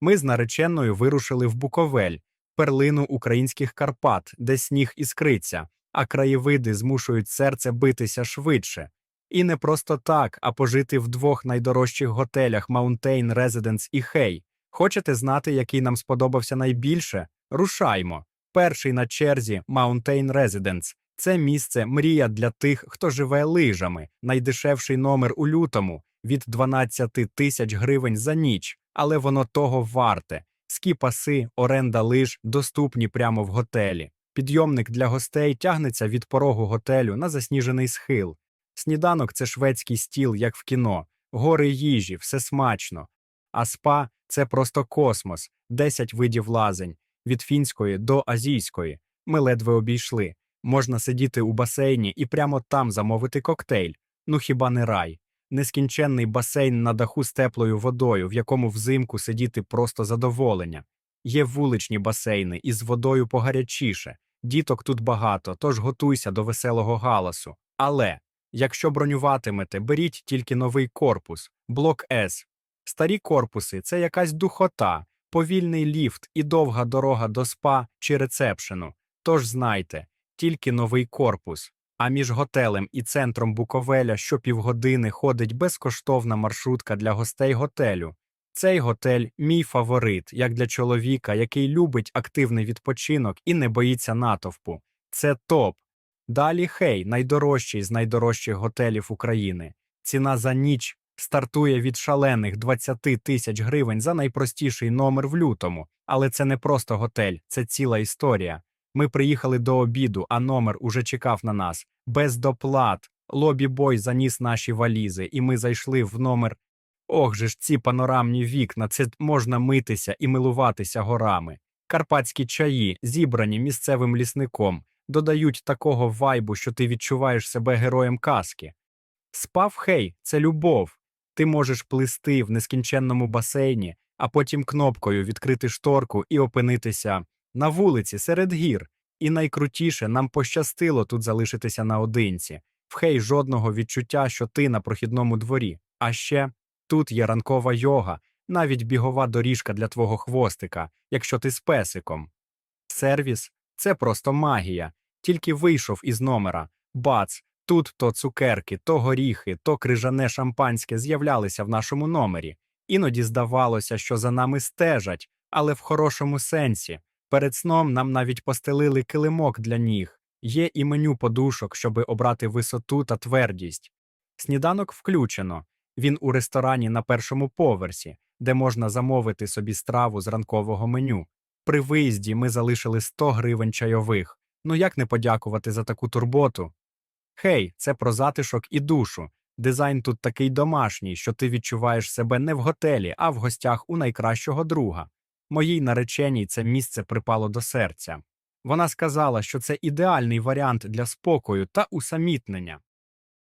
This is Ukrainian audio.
Ми з нареченою вирушили в Буковель, перлину українських Карпат, де сніг іскриться, а краєвиди змушують серце битися швидше. І не просто так, а пожити в двох найдорожчих готелях Mountain Residence і Хей. Хочете знати, який нам сподобався найбільше? Рушаймо. Перший на черзі Mountain Residence. Це місце мрія для тих, хто живе лижами. Найдешевший номер у лютому від 12 тисяч гривень за ніч, але воно того варте. Ски-паси, оренда лиж доступні прямо в готелі. Підйомник для гостей тягнеться від порогу готелю на засніжений схил. Сніданок це шведський стіл, як в кіно, гори їжі, все смачно. А спа це просто космос, 10 видів лазень, від фінської до азійської. Ми ледве обійшли. Можна сидіти у басейні і прямо там замовити коктейль. Ну хіба не рай? Нескінченний басейн на даху з теплою водою, в якому взимку сидіти просто задоволення. Є вуличні басейни із водою погарячіше. Діток тут багато, тож готуйся до веселого галасу. Але якщо бронюватимете, беріть тільки новий корпус, блок С. Старі корпуси це якась духота, повільний ліфт і довга дорога до спа чи рецепшену. Тож знайте, тільки новий корпус. А між готелем і центром Буковеля щопівгодини ходить безкоштовна маршрутка для гостей готелю. Цей готель мій фаворит, як для чоловіка, який любить активний відпочинок і не боїться натовпу. Це топ. Далі Хей, найдорожчий з найдорожчих готелів України. Ціна за ніч стартує від шалених 20 тисяч гривень за найпростіший номер в лютому. Але це не просто готель, це ціла історія. Ми приїхали до обіду, а номер уже чекав на нас. Без доплат. Лобі-бой заніс наші валізи, і ми зайшли в номер. Ох же ж ці панорамні вікна, це можна митися і милуватися горами. Карпатські чаї, зібрані місцевим лісником, додають такого вайбу, що ти відчуваєш себе героєм казки. Спав хей, це любов. Ти можеш плисти в нескінченному басейні, а потім кнопкою відкрити шторку і опинитися на вулиці серед гір. І найкрутіше нам пощастило тут залишитися наодинці. В хей жодного відчуття, що ти на прохідному дворі. А ще тут є ранкова йога, навіть бігова доріжка для твого хвостика, якщо ти з песиком. Сервіс це просто магія. Тільки вийшов із номера. Бац, тут то цукерки, то горіхи, то крижане шампанське з'являлися в нашому номері. Іноді здавалося, що за нами стежать, але в хорошому сенсі. Перед сном нам навіть постелили килимок для ніг. Є і меню подушок, щоби обрати висоту та твердість. Сніданок включено. Він у ресторані на першому поверсі, де можна замовити собі страву з ранкового меню. При виїзді ми залишили 100 гривень чайових. Ну як не подякувати за таку турботу? Хей, це про затишок і душу. Дизайн тут такий домашній, що ти відчуваєш себе не в готелі, а в гостях у найкращого друга. Моїй нареченій це місце припало до серця. Вона сказала, що це ідеальний варіант для спокою та усамітнення.